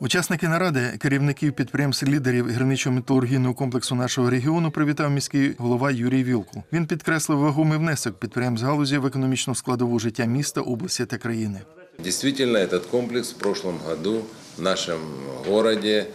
Учасники наради керівників підприємств лідерів гірничо-металургійного комплексу нашого регіону привітав міський голова Юрій Вілкул. Він підкреслив вагомий внесок підприємств галузі в економічну складову життя міста, області та країни. Действительно, этот комплекс в прошлом году в нашем городе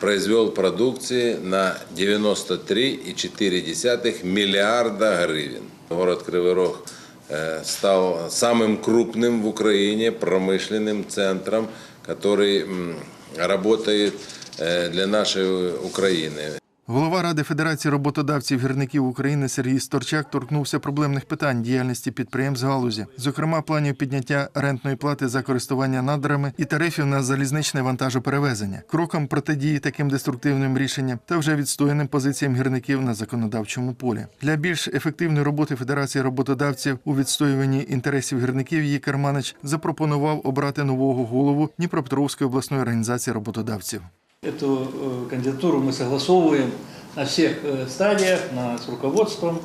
произвел продукции на 93,4 миллиарда гривен. Город Кривый Рог э, стал самым крупным в Украине промышленным центром, который м, работает э, для нашей Украины. Голова Ради Федерації роботодавців гірників України Сергій Сторчак торкнувся проблемних питань діяльності підприємств галузі, зокрема планів підняття рентної плати за користування надрами і тарифів на залізничне вантажоперевезення, кроком протидії таким деструктивним рішенням та вже відстояним позиціям гірників на законодавчому полі. Для більш ефективної роботи Федерації роботодавців у відстоюванні інтересів гірників її Карманич запропонував обрати нового голову Дніпропетровської обласної організації роботодавців. Эту э, кандидатуру мы согласовываем на всех э, стадиях, на, с руководством.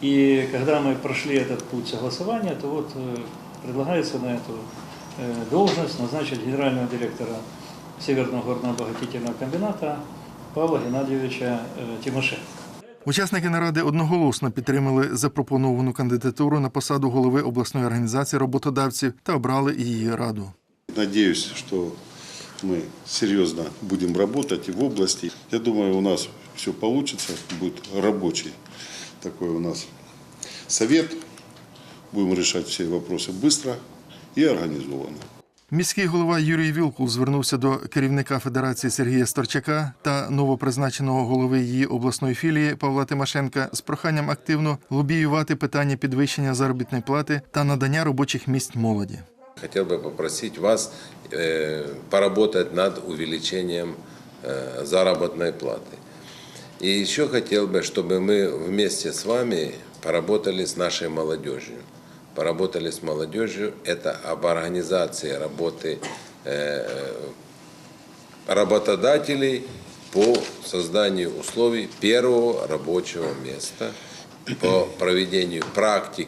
И когда мы прошли этот путь согласования, то вот э, предлагается на эту э, должность назначить генерального директора Северного горно-обогатительного комбината Павла Геннадьевича э, Тимошенко. Учасники наради одноголосно підтримали запропоновану кандидатуру на посаду голови обласної організації роботодавців та обрали її раду. Надеюсь, что мы серьезно будем работать и в области. Я думаю, у нас все получится, будет рабочий такой у нас совет. Будем решать все вопросы быстро и организованно. Міський голова Юрій Вілкул звернувся до керівника Федерації Сергія Сторчака та новопризначеного голови її обласної філії Павла Тимошенка з проханням активно лобіювати питання підвищення заробітної плати та надання робочих місць молоді. Хотел бы попросить вас э, поработать над увеличением э, заработной платы. И еще хотел бы, чтобы мы вместе с вами поработали с нашей молодежью. Поработали с молодежью, это об организации работы э, работодателей по созданию условий первого рабочего места, по проведению практик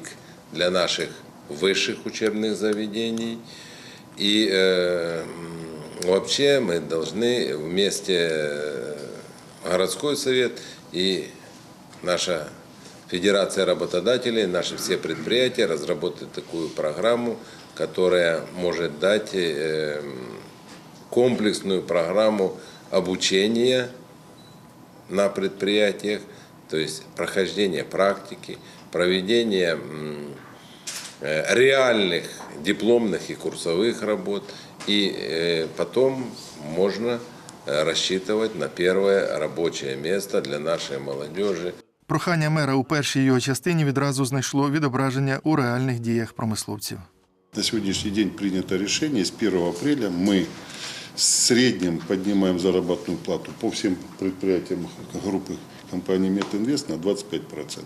для наших высших учебных заведений. И э, вообще мы должны вместе э, городской совет и наша Федерация работодателей, наши все предприятия разработать такую программу, которая может дать э, комплексную программу обучения на предприятиях, то есть прохождение практики, проведение реальных дипломных и курсовых работ, и э, потом можно э, рассчитывать на первое рабочее место для нашей молодежи. Прохання мера у першій його частині відразу знайшло відображення у реальних діях промисловців. На сегодняшний день принято решение, с 1 апреля мы в среднем поднимаем заработную плату по всем предприятиям группы компании Метинвест на 25%.